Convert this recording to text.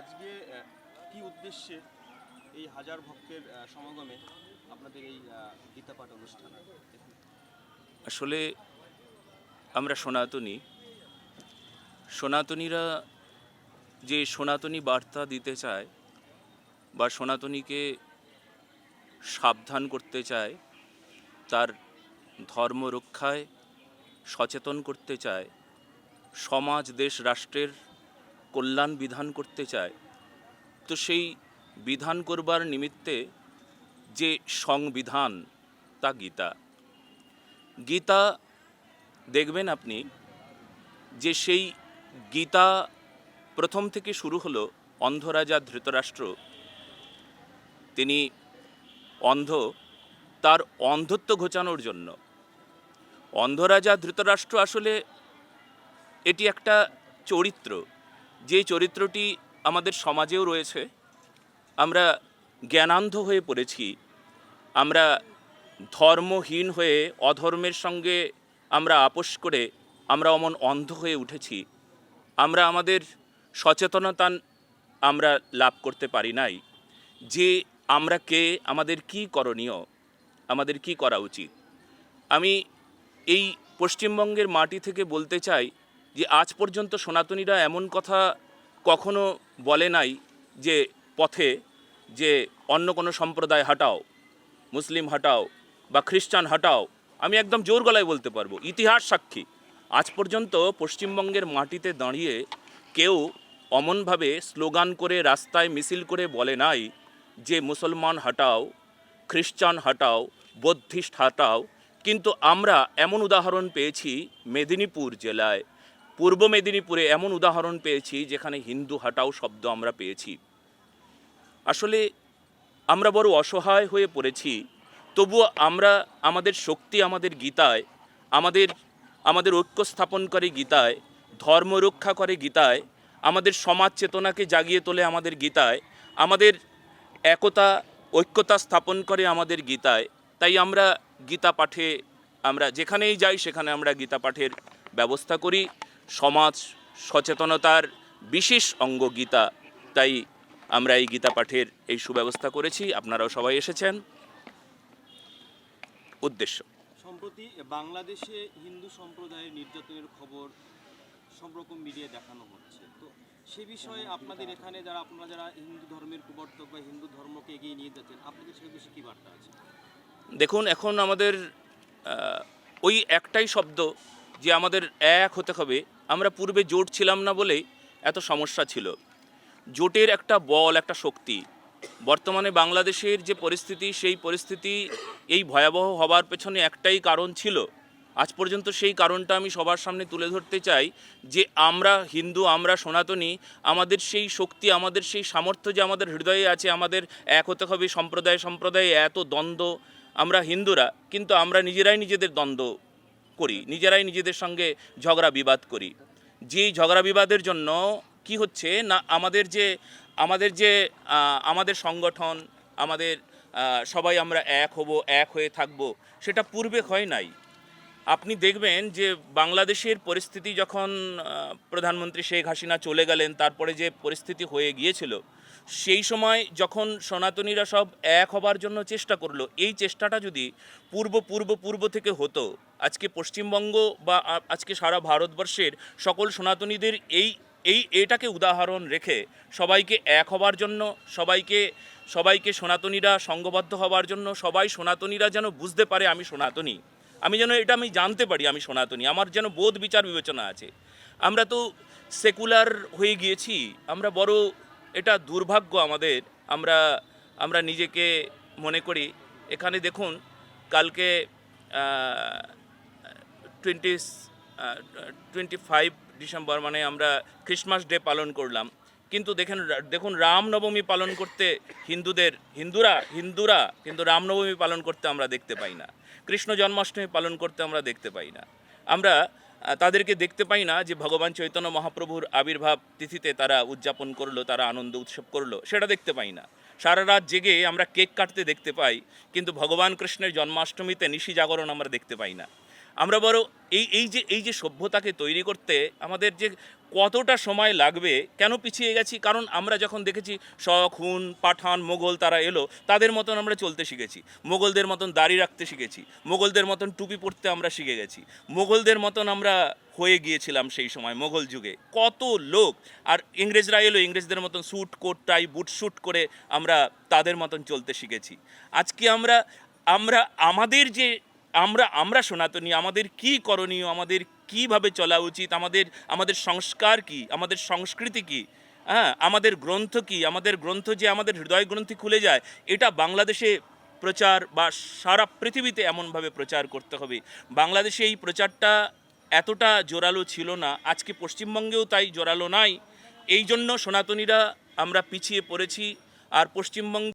আজকে কি উদ্দেশ্যে এই হাজার ভক্তের সমাগমে আপনাদের এই আহ, গীতা পাঠ অনুষ্ঠান? আসলে আমরা সনাতনী। সনাতনীরা যে সনাতনী বার্তা দিতে চায় বা সনাতনীকে সাবধান করতে চায় তার ধর্ম রক্ষায় সচেতন করতে চায় সমাজ দেশ রাষ্ট্রের কল্যাণ বিধান করতে চায়, তো সেই বিধান করবার নিমিত্তে যে সংবিধান, তা গীতা। গীতা, দেখবেন আপনি, যে সেই গীতা প্রথম থেকে শুরু হলো অন্ধরাজা ধৃতরাষ্ট্র। তিনি অন্ধ, তার অন্ধত্ব ঘোচানোর জন্য। অন্ধরাজা ধৃতরাষ্ট্র আসলে এটি একটা চরিত্র। যে চরিত্রটি আমাদের সমাজেও রয়েছে, আমরা জ্ঞানান্ধ হয়ে পড়েছি, আমরা ধর্মহীন হয়ে, অধর্মের সঙ্গে আমরা আপোষ করে আমরা অমন অন্ধ হয়ে উঠেছি, আমরা আমাদের সচেতনতা আমরা লাভ করতে পারি নাই, যে আমরা কে, আমাদের কি করণীয়, আমাদের কি করা উচিত। আমি এই পশ্চিমবঙ্গের মাটি থেকে বলতে চাই যে আজ পর্যন্ত সনাতনীরা এমন কথা কখনো বলে নাই যে পথে যে অন্য কোনো সম্প্রদায় হাটাও, মুসলিম হাটাও বা খ্রিস্টান হাটাও, আমি একদম জোর গলায় বলতে পারব, ইতিহাস সাক্ষী। আজ পর্যন্ত পশ্চিমবঙ্গের মাটিতে দাঁড়িয়ে কেউ অমনভাবে স্লোগান করে, রাস্তায় মিছিল করে বলে নাই যে মুসলমান হাটাও, খ্রিস্টান হাটাও, বৌদ্ধিস্ট হাটাও। কিন্তু আমরা এমন উদাহরণ পেয়েছি মেদিনীপুর জেলায় পূর্ব মেদিনীপুরে এমন উদাহরণ পেয়েছি যেখানে হিন্দু হাটাও শব্দ আমরা পেয়েছি। আসলে আমরা বড় অসহায় হয়ে পড়েছি, তবুও আমরা আমাদের শক্তি আমাদের গীতায়, আমাদের আমাদের ঐক্য স্থাপন করে গীতায়, ধর্ম রক্ষা করে গীতায়, আমাদের সমাজ চেতনাকে জাগিয়ে তোলে আমাদের গীতায়, আমাদের একতা, ঐক্যতা স্থাপন করে আমাদের গীতায়, তাই আমরা গীতা পাঠে আমরা যেখানেই যাই সেখানে আমরা গীতা পাঠের ব্যবস্থা করি। সমাজ সচেতনতার বিশেষ অঙ্গ গীতা তাই আমরা এই গীতা পাঠের এই সুব্যবস্থা করেছি। আপনারাও সবাই এসেছেন। উদ্দেশ্য। সম্প্রতি বাংলাদেশে হিন্দু সম্প্রদায়ের নির্যাতনের খবর সব রকম মিডিয়ায় দেখানো হচ্ছে। তো সে বিষয়ে আপনাদের এখানে যারা আপনারা যারা হিন্দু ধর্মের প্রবর্তক বা হিন্দু ধর্মকে এগিয়ে নিয়ে যাচ্ছেন আপনাদের সে বিষয়ে কী বার্তা আছে? দেখুন এখন আমাদের ওই একটাই শব্দ যে আমাদের এক হতে হবে আমরা পূর্বে জোট ছিলাম না বলেই এত সমস্যা ছিল। জোটের একটা বল, একটা শক্তি। বর্তমানে বাংলাদেশের যে পরিস্থিতি, সেই পরিস্থিতি এই ভয়াবহ হবার পেছনে একটাই কারণ ছিল। আজ পর্যন্ত সেই কারণটা আমি সবার সামনে তুলে ধরতে চাই যে আমরা হিন্দু, আমরা সনাতনী, আমাদের সেই শক্তি, আমাদের সেই সামর্থ্য যে আমাদের হৃদয়ে আছে, আমাদের এক হতে হবে সম্প্রদায়, সম্প্রদায়ে এত দ্বন্দ্ব। আমরা হিন্দুরা, কিন্তু আমরা নিজেরাই নিজেদের দ্বন্দ্ব। করি, নিজেরাই নিজেদের সঙ্গে ঝগড়া বিবাদ করি। যেই ঝগড়া বিবাদের জন্য কি হচ্ছে না, আমাদের যে আমাদের যে আমাদের সংগঠন, আমাদের সবাই আমরা এক হব, এক হয়ে থাকব, সেটা পূর্বে হয় নাই। আপনি দেখবেন যে বাংলাদেশের পরিস্থিতি যখন প্রধানমন্ত্রী শেখ হাসিনা চলে গেলেন, তারপরে যে পরিস্থিতি হয়ে গিয়েছিল, সেই সময় যখন সনাতনীরা সব এক হবার জন্য চেষ্টা করল, এই চেষ্টাটা যদি পূর্ব পূর্ব পূর্ব থেকে হতো, আজকে পশ্চিমবঙ্গ বা আজকে সারা ভারতবর্ষের সকল সনাতনীদের এই এই এটাকে উদাহরণ রেখে সবাইকে এক হবার জন্য, সবাইকে সবাইকে সনাতনীরা সঙ্গবদ্ধ হবার জন্য, সবাই সনাতনীরা যেন বুঝতে পারে আমি সনাতনী। আমি যেন এটা আমি জানতে পারি, আমি সনাতনী। আমার যেন বোধ বিচার বিবেচনা আছে। আমরা তো সেকুলার হয়ে গিয়েছি, আমরা বড় এটা দুর্ভাগ্য আমাদের। আমরা আমরা নিজেকে মনে করি, এখানে দেখুন, কালকে টোয়েন্টি টোয়েন্টি ফাইভ ডিসেম্বর মানে আমরা ক্রিসমাস ডে পালন করলাম। কিন্তু দেখেন, দেখুন, রামনবমী পালন করতে হিন্দুদের, হিন্দুরা হিন্দুরা কিন্তু রামনবমী পালন করতে আমরা দেখতে পাই না। কৃষ্ণ জন্মাষ্টমী পালন করতে আমরা দেখতে পাই না। আমরা তাদেরকে দেখতে পাই না যে ভগবান চৈতন্য মহাপ্রভুর আবির্ভাব তিথিতে তারা উদযাপন করল, তারা আনন্দ উৎসব করল, সেটা দেখতে পাই না। সারা রাত জেগে আমরা কেক কাটতে দেখতে পাই, কিন্তু ভগবান কৃষ্ণের জন্মাষ্টমীতে নিশি জাগরণ আমরা দেখতে পাই না। আমরা বড় এই এই যে এই যে সভ্যতাকে তৈরি করতে আমাদের যে কতটা সময় লাগবে, কেন পিছিয়ে গেছি? কারণ আমরা যখন দেখেছি শখ, হুন, পাঠান, মোগল তারা এলো, তাদের মতন আমরা চলতে শিখেছি। মোগলদের মতন দাড়ি রাখতে শিখেছি। মোগলদের মতন টুপি পরতে আমরা শিখে গেছি। মোগলদের মতন আমরা হয়ে গিয়েছিলাম সেই সময়, মোগল যুগে। কত লোক, আর ইংরেজরা এলো, ইংরেজদের মতন suit, coat, tie, boot suit করে আমরা তাদের মতন চলতে শিখেছি। আজকে আমরা আমরা আমাদের যে আমরা আমরা সনাতনী, আমাদের কি করণীয়, আমাদের কীভাবে চলা উচিত, আমাদের আমাদের সংস্কার কি, আমাদের সংস্কৃতি কি হ্যাঁ আমাদের গ্রন্থ কি, আমাদের গ্রন্থ যে আমাদের হৃদয় গ্রন্থি খুলে যায়, এটা বাংলাদেশে প্রচার বা সারা পৃথিবীতে এমনভাবে প্রচার করতে হবে। বাংলাদেশে এই প্রচারটা এতটা জোরালো ছিল না, আজকে পশ্চিমবঙ্গেও তাই জোরালো নাই। এই জন্য সনাতনীরা আমরা পিছিয়ে পড়েছি, আর পশ্চিমবঙ্গ